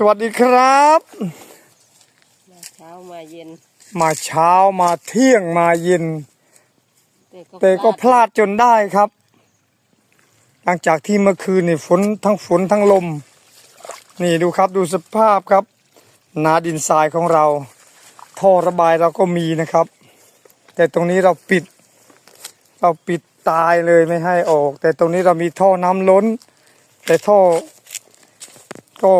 สวัสดีครับ มาเช้ามาเย็น มาเช้ามาเที่ยงมาเย็น แต่ก็พลาดจนได้ครับ หลังจากที่เมื่อคืนนี่ฝนทั้งฝนทั้งลม นี่ดูครับดูสภาพครับ นาดินทรายของเรา ท่อระบายเราก็มีนะครับ แต่ตรงนี้เราปิด เราปิดตายเลยไม่ให้ออก แต่ตรงนี้เรามีท่อน้ำล้น แต่ท่อก็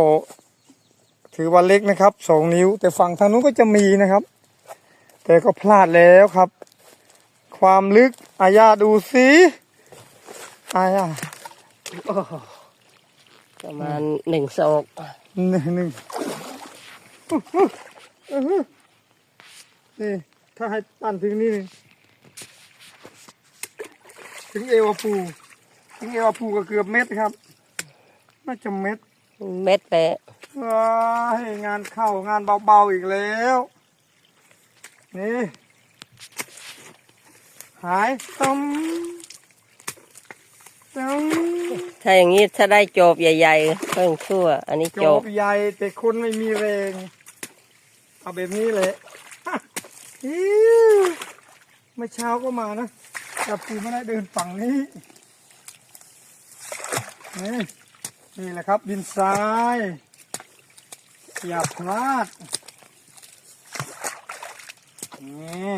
ถือว่าเล็กนะครับสองนิ้ว แต่ฝั่งทางนู้นก็จะมีนะครับ แต่ก็พลาดแล้วครับ ความลึกอายาดูสิอายาโอ้โหประมาณหนึ่งศอกหนึ่งหนึ่งอื้อหืออื้อหือนี่ถ้าให้ปั้นถึงนี่นี่ถึงเอวปูถึงเอวปูก็เกือบเม็ดครับ น่าจะเม็ด เม็ดแปะ ว้ายงานเข้างานเบาๆอีกแล้ว นี่ หายต้มต้มถ้าอย่างนี้ถ้าได้โจบใหญ่ๆเพิ่งชั่ว อันนี้โจโจบบใหญ่แต่คนไม่มีแรง เอาแบบนี้เลยฮะอิ๊วเมื่อเช้าก็มานะแต่ปูไม่ได้เดินฝั่งนี้ นี่นี่แหละครับดินทราย อย่าพลาดนี่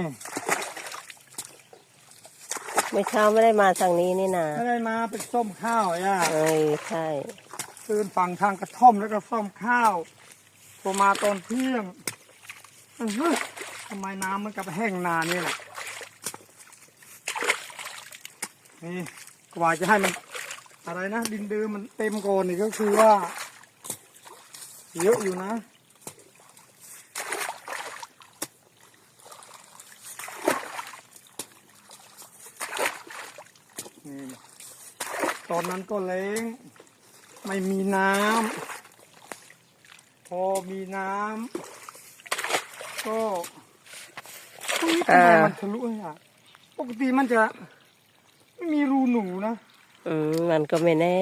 เมื่อเช้าไม่ได้มาทางนี้นี่นาไม่ได้มาเป็นส้มข้าวอะเอ้ยใช่ตื่นฝั่งทางกระท่อมแล้วก็ส้มข้าวพอมาตอนเที่ยงอื้อหือทำไมน้ำมันกับแห้งนานนี่แหละนี่กว่าจะให้มันอะไรนะ ดินเดิมมันเต็มก่อนนี่ก็คือว่า เยอะอยู่นะนี่ตอนนั้นก็เล้ง ไม่มีน้ำพอมีน้ำก็ตรงนี้ทำไมมันทะลุอะปกติมันจะไม่มีรูหนูนะ อืม มันก็ไม่แน่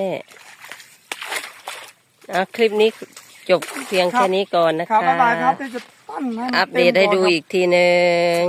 อะคลิปนี้ จบเพียงครัแค่บนี้ก่อนนะครัคะ บบ๊ายบายครับเดี๋ยวจะปั้นให้มันอัปเดตต็มให้ก่นดูครับ อีกทีหนึ่ง